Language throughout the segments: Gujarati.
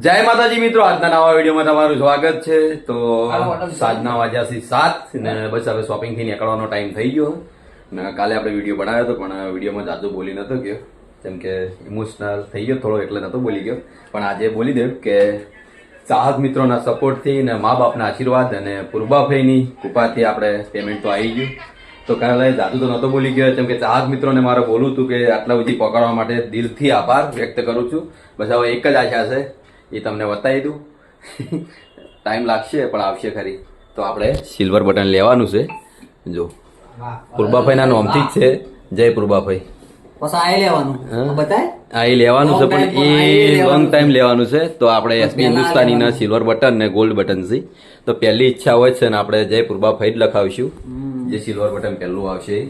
જય માતાજી મિત્રો આજના નવા વિડીયોમાં તમારું સ્વાગત છે. તો સાંજના વાગ્યા છે સાત ને બસ હવે શોપિંગથી નીકળવાનો ટાઈમ થઈ ગયો. ને કાલે આપણે વીડિયો બનાવ્યો હતો પણ વિડીયોમાં જાજુ બોલી નતો ગયો. જેમ કે ઇમોશનલ થઈ ગયો થોડો એટલે નતો બોલી ગયો. પણ આજે બોલી દઉં કે ચાહક મિત્રોના સપોર્ટથી ને મા બાપના આશીર્વાદ અને પૂર્વાભાઈની કૃપાથી આપણે પેમેન્ટ તો આવી ગયું. તો કાલે જાદુ તો નતો બોલી ગયો જેમ કે ચાહક મિત્રોને મારે બોલું હતું કે આટલા બધી પકડવા માટે દિલથી આભાર વ્યક્ત કરું છું. બસ હવે એક જ આશા છે એ તમને બતાવી દઉં. ટાઈમ લાગશે પણ આવશે ખરી. તો આપણે સિલ્વર બટન લેવાનું છે. જો. પૂર્બાભાઈના નોમથી જ છે. જય પૂર્બાભાઈ. પછી આ લેવાનું. છે પણ એ લોંગ ટાઈમ લેવાનું છે. તો આપણે એસપી હિન્દુસ્તાનીના સિલ્વર બટન ને ગોલ્ડ બટન છે. તો પહેલી ઈચ્છા હોય છે ને આપણે જય પૂર્બાભાઈ જ લખાવીશું. જે સિલ્વર બટન પહેલું આવશે.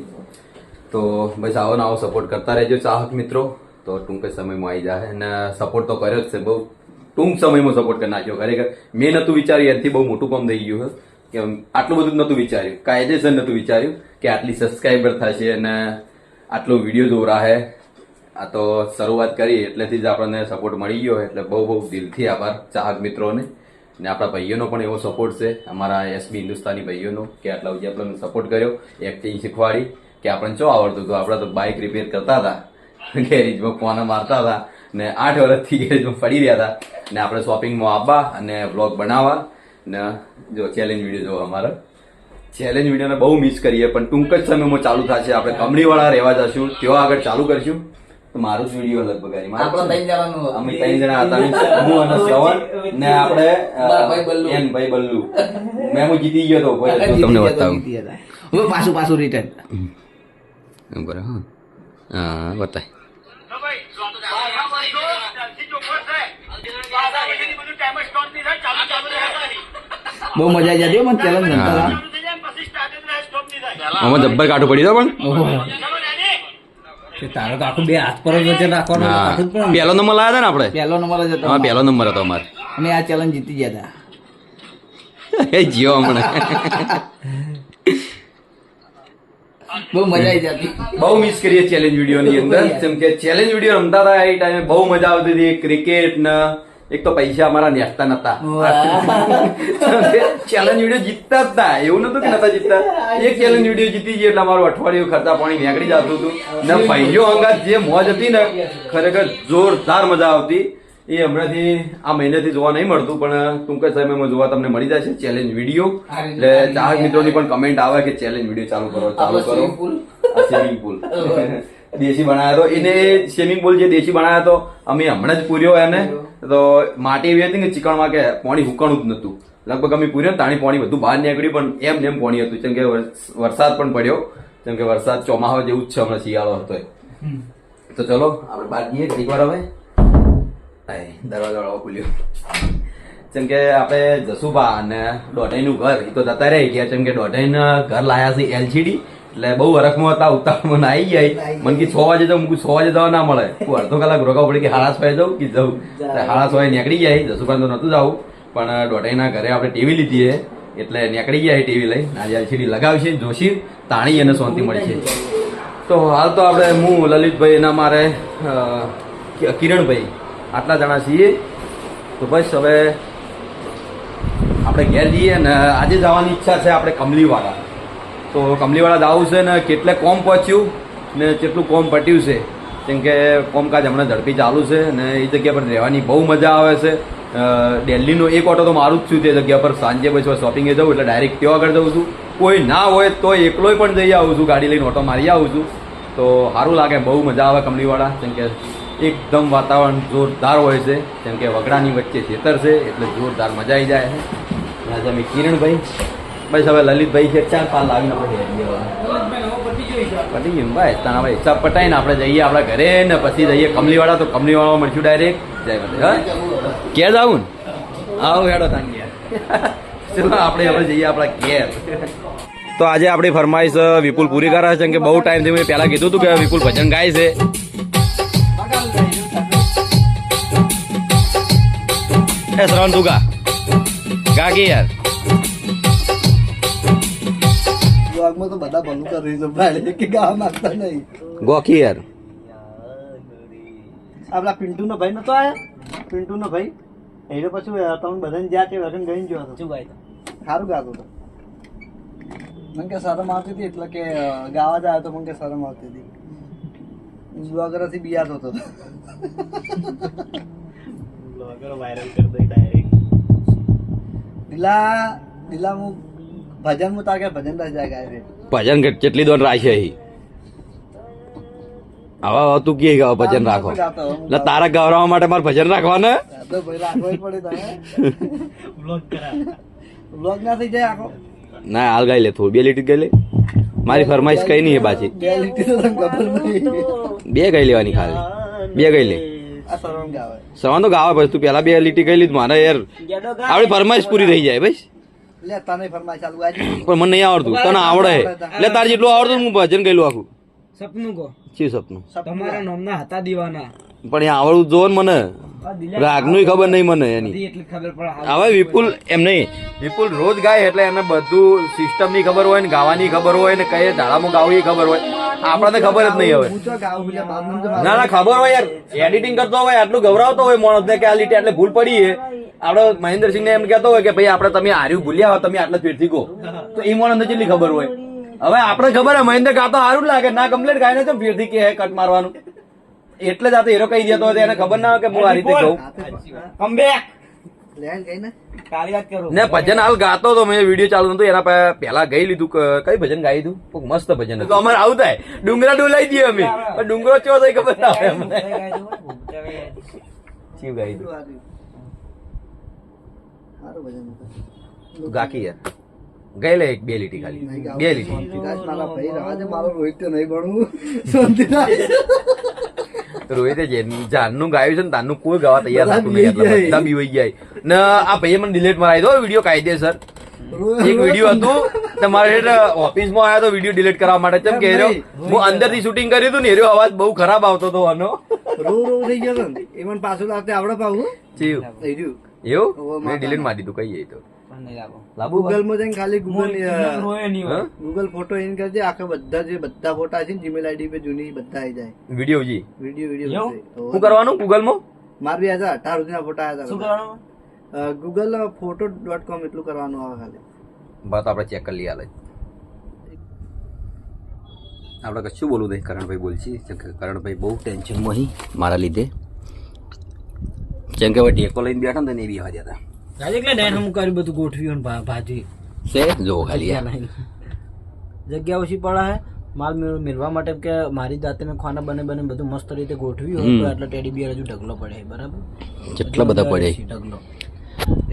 તો બસ આવો ને આવો સપોર્ટ કરતા રહેજો ચાહક મિત્રો. તો ટૂંક સમયમાં આવી જાય અને સપોર્ટ તો કર્યો જ છે બહુ. ટૂંક સમયમાં સપોર્ટ કરી નાખ્યો. ખરેખર, મેં નતું વિચાર્યું, એનાથી બહુ મોટું કામ થઈ ગયું કે આટલું બધું નતું વિચાર્યું. કાયદેસર નતું વિચાર્યું કે આટલી સબસ્ક્રાઈબર થશે અને આટલો વીડિયો દોરાહે આ તો શરૂઆત કરી, એટલેથી જ આપણને સપોર્ટ મળી ગયો એટલે બહુ બહુ દિલથી આભાર ચાહક મિત્રોને. ને આપણા ભાઈઓનો પણ એવો સપોર્ટ છે. અમારા એસબી હિન્દુસ્તાની ભાઈઓનો કે આટલા સુધી આપણને સપોર્ટ કર્યો. એક્ટિંગ શીખવાડી કે આપણને શું આવડતું હતું? આપણે તો બાઇક રિપેર કરતા હતા. ગેરેજમાં ફોન મારતા હતા. ને આઠ વર્ષથી ગેરેજમાં પડી રહ્યા હતા. ને આપણે શોપિંગમાં આવવા અને બ્લોગ બનાવવા ને જો ચેલેન્જ વીડિયો જોવા અમારા. ચેલેન્જ વિડીયોને બહુ મિસ કરીએ પણ ટૂંક જ સમયમાં ચાલુ થશે. આપણે કંપનીવાળા રહેવા જશું તેઓ આગળ ચાલુ કરશું. તો મારું જ વીડિયો લગભગ આવી. મારું આપણે ત્રણ જણાનું અમે ત્રણ જણા હતા હું અને શ્રવણ ને આપણે અ, ભાઈ બલ્લુ. એન ભાઈ બલ્લુ. મેં હું જીતી ગયો હતો તો તમને બતાવું. હવે પાછું પાછું રિટર્ન એમ કરે હા. હા બતાય. બહુ મજા આવી જતી મને ચેલેન્જ રમતા હતા. આમાં જબ્બર કાઠું પડી દો પણ? તારો તો આખું બે હાથ પર જ રાખવાનું. પહેલો નંબર લાવ્યા હતા ને આપણે? પહેલો નંબર જ હતો. હા પહેલો નંબર હતો અમારે. અમે આ ચેલેન્જ જીતી ગયા હતા. એ જીઓ હમણાં. બહુ મજા આવી જતી. બહુ મિસ કરીએ ચેલેન્જ વીડિયો ની અંદર. જેમ કે ચેલેન્જ વીડિયો રમતા હતા એ ટાઈમે બહુ મજા આવતી હતી. ક્રિકેટ ને એક તો પૈસા અમારા નેસતા નતા. ચેલેન્જ વીડિયો જીતતા જ ના. એવું નતું કે નતા જીતતા? એક ચેલેન્જ વીડિયો જીતી ગયો એટલે અમારું અઠવાડિયું ખર્ચા પાણી નીકળી જતું હતું. ને ભાઈઓ અંગાત જે મોજ હતી ને ખરેખર જોરદાર મજા આવતી. એ હમણાંથી આ મહિનાથી જોવા નહીં મળતું પણ ટૂંક સમયમાં જોવા તમને મળી જશે ચેલેન્જ વીડિયો એટલે ચાહક મિત્રોની પણ કમેન્ટ આવે કે ચેલેન્જ વીડિયો ચાલુ કરો ચાલુ કરો. સ્વિમિંગ પુલ દેશી બનાવ્યો તો એને સ્વિમિંગ પુલ જે દેશી બનાવ્યો હતો અમે હમણાં જ પૂર્યો એને. તો માટી એવી હતી કે ચીકણમાં કે પાણી હુકણું જ નતું લગભગ અમે પૂર્યો ને તાણી પાણી બધું બહાર નીકળ્યું પણ એમ ને એમ પાણી હતું. જેમ કે વરસાદ પણ પડ્યો. જેમ કે વરસાદ ચોમાસા જેવું જ છે હમણાં શિયાળો હતો તો ચલો આપણે બહાર જઈએ. એક વાર હવે. દરવાજો વાળો ખુલ્યો. જેમ કે આપણે જસુભા અને દોઢાઈનું ઘર એ તો જતા રહી ગયા. જેમ કે દોઢાઈના ઘર લાયા છે એલસીડી એટલે બહુ હરખમાં હતા ઉતાવળમાં આવી જાય મને કે છ વાગે જાઉં. મૂકું છ વાગે જવા ના મળે. હું અડધો કલાક રોકાવું પડે કે હાળા છ જાઉં કે જવું હાળા છ નીકળી જાય જસુભાઈ તો નતું જવું. પણ દોઢાઈના ઘરે આપણે ટીવી લીધી છે એટલે નીકળી ગયા ટીવી લઈ આજે એલસીડી લગાવશે જોશી તાણી અને શાંતિ મળશે તો હાલ તો આપણે હું લલિતભાઈ એના મારે કિરણભાઈ આટલા જણા છીએ. તો બસ હવે આપણે ઘેર જઈએ ને આજે જવાની ઈચ્છા છે આપણે કમલીવાળા. તો કમલીવાળા દાવ છે ને કેટલે કોમ પહોંચ્યું ને કેટલું કોમ પટ્યું છે. કેમ કે કોમકાજ હમણાં ઝડપી ચાલુ છે ને એ જગ્યા પર રહેવાની બહુ મજા આવે છે. દિલ્હીનો એક ઓટો તો મારું જ છું તે જગ્યા પર. સાંજે પછી શોપિંગે જવું એટલે ડાયરેક્ટ ત્યાં આગળ જઉં છું. કોઈ ના હોય તો એકલોય પણ જઈ આવું છું. ગાડી લઈને ઓટો મારી આવું છું. તો સારું લાગે, બહુ મજા આવે કમલીવાળા. કેમ કે એકદમ વાતાવરણ જોરદાર હોય છે. જેમ કે વગડાની વચ્ચે ખેતર છે એટલે જોરદાર મજા આવી જાય. છે રાજા આજે કિરણભાઈ. બસ હવે લલિતભાઈ છે, ચાર પાલ લાવીને આપણે. પતી ગયું. ભાઈ તારા ભાઈ, હિસાબ પટાઈને આપણે જઈએ આપણા ઘરે ને પછી જઈએ કમલીવાળા, તો કમલીવાળા મળશું ડાયરેક્ટ જય બધે હા? ક્યાં જાવું ને? આવું, હેડો તાન ઘેર આપણે જઈએ આપણા ઘેર? તો આજે આપણી ફરમાઈશ વિપુલ પૂરી કરે છે કે બહુ ટાઈમથી મેં પહેલાં કીધું હતું કે વિપુલ ભજન ગાય છે. એ શ્રવણ તું ગા. ગા કે યાર? બ્લોગમાં તો બધા ભલું કરી છે ભાઈ કે ગાવા માંગતા નહીં. ગોખી યાર આપડા પિન્ટુ નો ભાઈ નતો આયા? પિન્ટુ નો ભાઈ? એટલે પછી તમે બધાને જ્યાં તે વગન ગઈને ગયો હતો શું ભાઈ તો? સારું ગાતો હતો. મને કે શરમ આવતી હતી એટલે કે ગાવા ગાવા જાય તો મને કે શરમ આવતી હતી. બ્લોગરથી બિયાતો હતો. દિલા દિલા હું ભજન હું તાર કે ભજન રસ ગાય ભજન કેટલી દોન રાખે અહીં આવા આવા તું કે ગાવ ભજન રાખો? એટલે તારા ગૌરવવા માટે મારે ભજન રાખવાના? તો ભાઈ રાખવો જ પડે તમે બ્લોગ ના થઈ જાય આખો. ના હાલ ગાઈ લે થોડી. બે લીટી ગઈ લે. મારી ફરમાઈશ કઈ નહીં પાછી. બે લીટી ગાઈ લેવાની ખાલી. બે ગઈ લે. સવાન તો ગાવા પછી તું પેલા બે લીટી ગઈ લીધું મારે યાર આપડી ફરમાઈશ પૂરી થઈ જાય ભાઈ લે તને ફરમાઈ ચાલુ આજે પણ મને નહીં આવડતું. તને આવડે. એટલે તાર જેટલું આવડતું હું ભજન ગયેલું આખું. સપનું કો. શું સપનું? તમારા નામના હતા દીવાના. પણ એ આવડું જો મને. રાગ રાગનું ખબર નહીં મને એની. બધી એટલી ખબર પડે હવે વિપુલ એમ નહીં. વિપુલ રોજ ગાય એટલે એને બધું સિસ્ટમની ખબર હોય ને ગાવાની ખબર હોય ને કઈ ધાડામાં ગાવું એ ખબર હોય. આપણને ખબર જ નહીં હવે. ના ના ખબર હોય યાર. એડિટિંગ કરતો હોય આટલું ગભરાવતો હોય માણસ ને કે આ લીટી એટલે ભૂલ પડી છે. આપડે મહેન્દ્રસિંહ ને એમ કેતો હોય કે ભાઈ આપડે તમે હાર્યું ભૂલ્યા હોય તમે આટલા ફેરથી કહો તો એ માણસ અંદર કેટલી ખબર હોય. હવે આપણે ખબર હે મહેન્દ્ર ગાતો હારું લાગે. ના કમ્પ્લેટ ગાય ને કેમ ફેરથી કે હે કટ મારવાનું. એટલે જ આ હીરો કહી દેતો હોય એને ખબર ના હોય કે હું આ રીતે કહું કમ બેક ને કાલી વાત કરું. ને ભજન હાલ ગાતો હતો મેં વીડિયો ચાલુ નતું એના પહેલા ગઈ લીધું કઈ ભજન ગાઈ દીધું કોક મસ્ત ભજન હતું. તો અમારે આવું થાય. ડુંગરા ડોલાઈ દઈએ અમે. પણ ડુંગરો ચો થાય ખબર ના હોય અમને. શિવ ગાઈ દીધું હતું. તું ગાકી યાર. ગઈ લે એક બે લીટી ખાલી. બે લીટી. મારા ભાઈ રવા દે, મારો રોહિત તો નહીં ભણવું. રોહિતે જે જાનનું ગાયું છે ને તાનનું કોઈ ગાવા તૈયાર થતું નહીં. બધા બી બધા જાય ને આ ભાઈએ મને ડિલેટ મરાવી દો વીડિયો કાયદેસર એક વીડિયો હતું. તમારે ઓફિસમાં આવ્યો તો વીડિયો ડિલીટ કરવા માટે કેમ કે હું અંદરથી શૂટિંગ કર્યું હતું ને એરો અવાજ બહુ ખરાબ આવતો હતો આનો. રો રો થઈ ગયો હતો ને. એ મને પાછું લાવતે આવડે પાવું જીવ. થઈ ગયું. એવું? મેં ડિલીટ મારી દીધું કહીએ તો. ગૂગલમાં જઈને ખાલી ગૂગલ રોય નહીં હા? ગૂગલ ફોટો ઇન કરજે આખા બધા જે બધા ફોટા છે ને જીમેલ આઈડી પે જૂની બધા આવી જાય. વીડિયો જી. વીડિયો વીડિયો શું કરવાનું ગૂગલમાં માર બી હતા અઢાર સુધીના ફોટા આવ્યા શું કરવાનું? ગૂગલ ફોટો ડોટ કોમ એટલું કરવાનું આવે ખાલી. બસ આપણે ચેક કરી લઈએ હાલ આપણે કશું બોલવું નહીં. કરણભાઈ બોલશી. છીએ કરણભાઈ બહુ ટેન્શનમાં અહીં મારા લીધે. કેમ કે હવે ટેકો લઈને બેઠો ને બી હવા દેતા. એટલે ડાયન હું કર્યું બધું ગોઠવ્યું ને ભાજી? છે? જો ખાલી જગ્યા ઓછી પડે હે. માલ મેળવા માટે કે મારી જાતે મેં ખાના બને બને બધું મસ્ત રીતે ગોઠવ્યું હોય તો એટલે ટેડી બિયર હજુ ઢગલો પડે બરાબર? કેટલા બધા પડે. ઢગલો.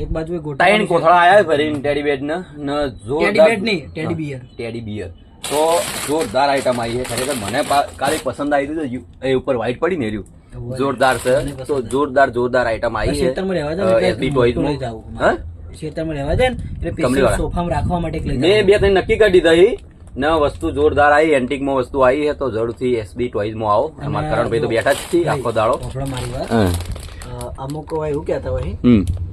એક બાજુ એ ટાઈન કોથળા આયા ફરીને ટેડી બેડ ને? ને ટેડી બેડ નહીં, ટેડી બિયર. ટેડી બિયર તો જોરદાર આઈટમ આવી છે. ખરેખર મને કાલે પસંદ આવી હતી એ ઉપર વ્હાઈટ પડી ને રહ્યું. જોરદાર છે. તો જોરદાર જોરદાર આઈટમ આવી છે. એસબી. હા? રહેવા દે ને એટલે. સોફામાં રાખવા માટે મેં બે ત્રણ નક્કી કરી દીધા. ન વસ્તુ જોરદાર આવી એન્ટિકમાં વસ્તુ આવી છે તો જરૂરથી એસબી ટોઈઝમાં આવો. અમારા કરણભાઈ તો બેઠા જ છે આખો દાડો. અમુક એવું કેતા હોય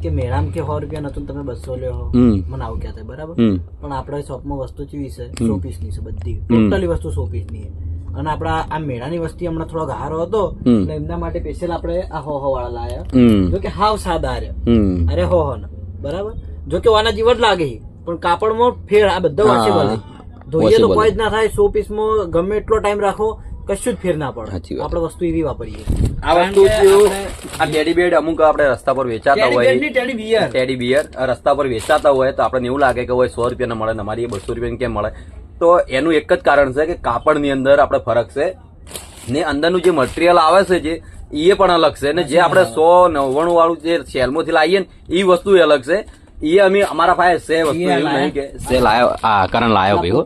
કે મેળામ કે સો રૂપિયા નતું તમે બસો લ્યો. મને આવું કેતા બરાબર? પણ આપણે શોપમાં વસ્તુ કેવી છે. સો પીસની છે બધી. ટોટલી વસ્તુ સો પીસની છે. અને આપડા આ મેળાની વસ્તી હમણાં થોડો ગારો હતો એટલે એમના માટે સ્પેશિયલ આપણે આ હો હો વાળા લાયા. જો કે હાવ સાદા રે અરે હો હો ના બરાબર? જો કે વાના જીવન લાગે પણ કાપડમાં ફેર આ બધા. વોશેબલ ધોઈએ તો કોઈ જ ના થાય સો પીસમાં ગમે એટલો ટાઈમ રાખો કશું જ ફેર ના પડે. આપણે વસ્તુ એવી વાપરીએ. આ વસ્તુ આ ટેડી બેડ અમુક આપણે રસ્તા પર વેચાતા હોય. ટેડી બિયર ટેડી બિયર રસ્તા પર વેચાતા હોય તો આપણને એવું લાગે કે હોય સો રૂપિયા મળે ને અમારી બસો રૂપિયા કેમ મળે? તો એનું એક જ કારણ છે કે કાપડની અંદર આપણે ફરક છે. ને અંદરનું જે મટીરિયલ આવે છે જે એ પણ અલગ છે. ને જે આપણે સો નવ્વાણું વાળું જે સેલમાંથી લાવીએ ને એ વસ્તુ અલગ છે. એ અમે અમારા પાસે છે વસ્તુ એવું નહીં કે છે લાયો આ કારણ લાયો ભાઈ હો.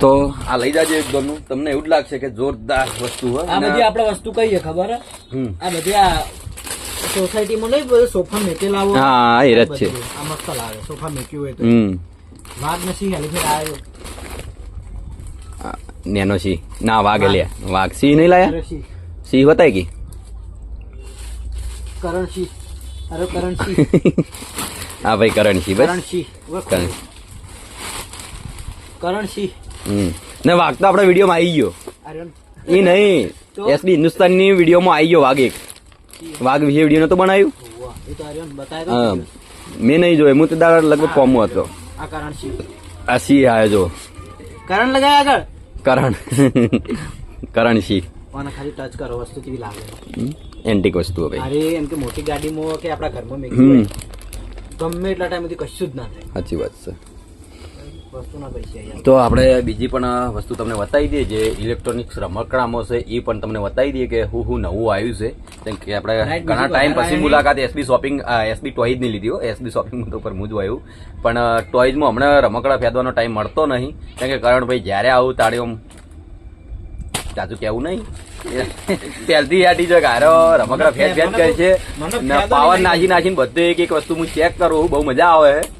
તો આ લઈ જાજો એકદમ તમને એવું જ લાગશે કે જોરદાર વસ્તુ હોય આ બધી આપણે વસ્તુ કહીએ ખબર. આ બધી આ સોસાયટીમાં નહીં સોફા મેકેલા હા, એ જ છે. આ મસ્ત લાગે સોફા મેક્યું હોય તો. વાઘ નથી હેલી ફેર આવ્યો નેનો સિંહ. ના વાઘ લ્યા. વાઘ. સિંહ નહીં લાયા? સિંહ. બતાય કી? કરણ સિંહ. અરે કરણ સિંહ. હા ભાઈ કરણ સિંહ કરણ સિંહ. કરણ. સિંહ. હમ. ને વાઘ તો આપણા વિડીયોમાં આવી ગયો. એ નહીં? એસબી હિન્દુસ્તાનની વિડીયોમાં આવી ગયો વાઘ એક. વાઘ વિશે વીડિયો નતો બનાવ્યું મેં નહીં જોયું. હું તો દાદા લગભગ કોમો હતો. આ કારણ છે. આ સી આયો જો. કારણ લગાય આગળ. કરણ. કારણ સી. પણ ખાલી ટચ કરો વસ્તુ કેવી લાગે? એન્ટિક વસ્તુ હવે. અરે એમ કે મોટી ગાડીમાં કે આપણા ઘરમાં મેં ગમે એટલા ટાઈમ સુધી કશું જ ના થાય. સાચી વાત છે. તો આપણે બીજી પણ વસ્તુ તમને બતાવી દઈએ જે ઇલેક્ટ્રોનિક્સ રમકડામાં છે એ પણ તમને બતાવી દઈએ કે હું હું નવું આવ્યું છે. કેમ કે આપણે ઘણા ટાઈમ પછી મુલાકાત એસબી શોપિંગ એસબી ટોયઝની લીધી હો. એસબી શોપિંગ તો પર હું જ આવ્યું. પણ ટોયઝમાં હમણાં રમકડા ફેદવાનો ટાઈમ મળતો નહીં. કેમ કે કરણભાઈ જ્યારે આવું તારે ચાચું કેવું નહીં? પહેલથી યાટી જો ગારો રમકડા ફેદ ફેદ કરે છે. પાવર નાખી નાખીને બધું એક એક વસ્તુ હું ચેક કરું બહુ મજા આવે.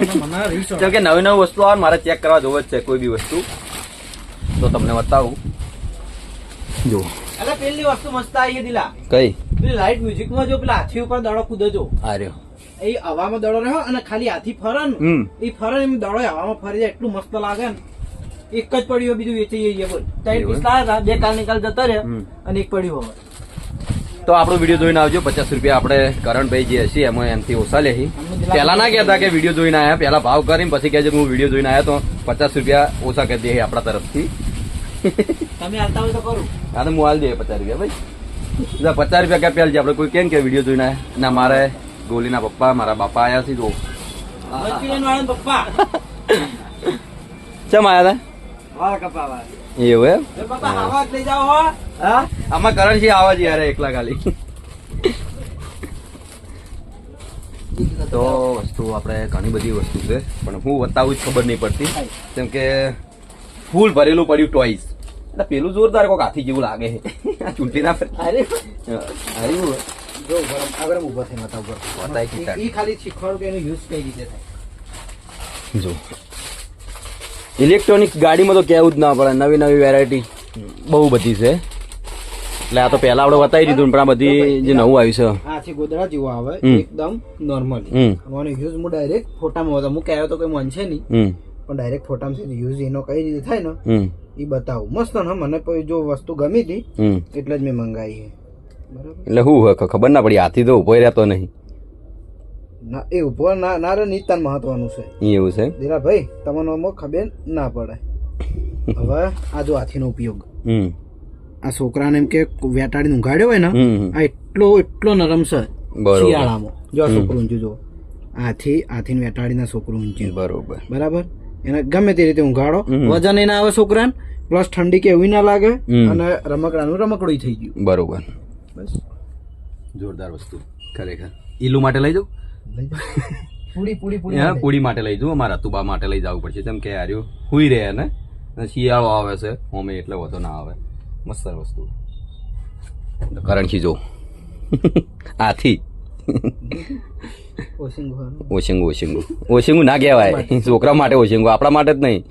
મને કે નવી નવી વસ્તુ આવે મારે ચેક કરવા જોવે જ છે કોઈ બી વસ્તુ. તો તમને બતાવું. જો અરે પેલી વસ્તુ મસ્ત આવી દિલા કઈ? પેલી લાઈટ મ્યુઝિકમાં જો પેલા હાથી ઉપર દડો કૂદજો. જો આ રહ્યો એ હવામાં દડો રહ્યો અને ખાલી હાથી ફરન હમ. એ ફરન એમ દડો હવામાં ફરી જાય એટલું મસ્ત લાગે ને. એક જ પડ્યું બીજું વેચી જઈએ બોલ. ત્રણ એવું? હતા, બે કાલ નિકાલ જતા રહ્યા અને એક પડ્યું હવે તો આપણો વીડિયો જોઈને આવજો પચાસ રૂપિયા આપણે કરણભાઈ જે હશે એમાં એમથી ઓછા લે પહેલા ના કહેતા કે વીડિયો જોઈને આયા પેલા ભાવ કરીને પછી કહેજો કે હું વીડિયો જોઈને આયા તો પચાસ રૂપિયા ઓછા કરી દે આપણા તરફથી. તમે હોય તો કરું. હા તો હું હાલ દે પચાસ રૂપિયા ભાઈ. પચાસ રૂપિયા ક્યાં પહેલ છે? આપણે કોઈ કેમ કે વીડિયો જોઈને આયા? ના મારે ગોલીના પપ્પા મારા બાપા આયા છે જો. પપ્પા. ચમ આયા હતા એવું એમ? આમાં કરણસિંહ આવા જ યાર એકલા ખાલી. તો વસ્તુ આપણે ઘણી બધી વસ્તુ છે પણ હું બતાવું જ ખબર નહીં પડતી. કેમ કે ફૂલ ભરેલું પડ્યું ટોઈસ એટલે પેલું જોરદાર કોક હાથી જેવું લાગે. છે આ ચૂંટી ના અરે. જો આગળ ઊભો થઈને બતાવ ઉપર. બતાય ખાલી શીખવાડું કે એનો યુઝ કઈ રીતે થાય? જો. ઇલેક્ટ્રોનિક ગાડીમાં તો કહેવું જ ના પડે. નવી નવી વેરાયટી બહુ બધી છે. એટલે આ તો પહેલા આપણે બતાવી દીધું પણ આ બધી જે નવું આવ્યું છે. આ છે ગોદડા જેવું આવે. એકદમ નોર્મલ હમ. યુઝ હું ડાયરેક્ટ ફોટામાં હતો. હું કહેવાય તો કોઈ મન છે નહીં. પણ ડાયરેક્ટ ફોટામાં યુઝ એનો કઈ રીતે થાય ને એ બતાવું. મસ્ત ને મને જો વસ્તુ ગમી હતી એટલે જ મેં મંગાવી છે. બરાબર? એટલે હું હોય ખબર ના પડી હાથી તો ઊભો રહેતો નહીં. ના એ ઊભો ના ના રે નિતાન મહત્વનું છે. એવું છે? દીરા ભાઈ તમને ખબર ના પડે. હવે આ જો હાથીનો ઉપયોગ. હમ. આ છોકરાને એમ કે વેટાડીને ઊંઘાડ્યો હોય ને આ એટલો એટલો નરમ છે શિયાળામાં. જો આ છોકરું ઊંચું જો આથી આથી વેટાડીને છોકરું ઊંચું બરોબર. બરાબર? એને ગમે તે રીતે ઊંઘાડો. વજન એના ના આવે છોકરાને પ્લસ ઠંડી કે એવી ના લાગે અને રમકડાનું રમકડું થઈ ગયું. બરોબર. બસ. જોરદાર વસ્તુ. ખરેખર. ઈલુ માટે લઈ જાઉં? પૂડી પૂડી હા પૂડી માટે લઈ જાઉં. અમારા તુબા માટે લઈ જવું પડશે. કેમ કે આર્યું હુઈ રહે ને શિયાળો આવે છે. હોમે એટલે વધુ ના આવે. મસ્ત વસ્તુ. કારણ કે જો આથી. ઓશિંગુ ઓશિંગુ ઓશિંગુ. ના કહેવાય. છોકરા માટે ઓશિંગુ આપણા માટે જ નહીં.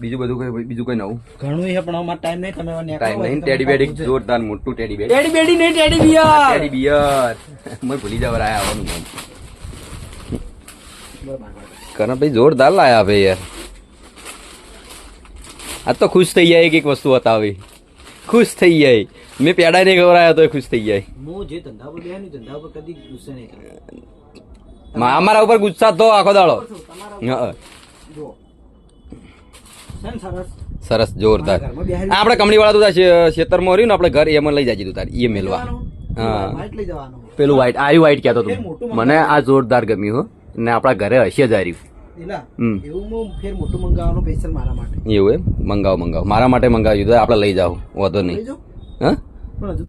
બીજું બધું કઈ બીજું કઈ નવું? ઘણું છે પણ અમારે ટાઈમ નહીં તમે ટાઈમ નહીં. ટેડી બેડી જોરદાર મોટું ટેડી બેડી ટેડી બેડી નહીં ટેડી બિયર ટેડી બિયર મને ભૂલી જવા રહ્યા આવવાનું કરણ ભાઈ જોરદાર લાયા ભાઈ યાર. આ તો ખુશ થઈ જાય એક એક વસ્તુ બતાવી. ખુશ થઈ જાય. મેં પેડા નહીં ખવડાયા તો ખુશ થઈ જાય. હું જે ધંધા પર બેહ્યો ધંધા પર કદી ગુસ્સે નહીં કરતો. અમારા ઉપર ગુસ્સા તો આખો દાડો. સરસ? જોરદાર. આપણે કમળી વાળા તું ખેતરમાં રહ્યું ને આપણે ઘર એમાં લઈ જાય તું તાર એ મેલવા. પેલું વ્હાઈટ આયુ વ્હાઈટ કહેતો તું. મને આ જોરદાર ગમ્યું હો. ને આપણા ઘરે હશે જ હમ. એવું એમ? મંગાવો મંગાવો. મારા માટે મંગાવ્યું આપડે લઈ જાઓ. વાંધો નહીં. હા?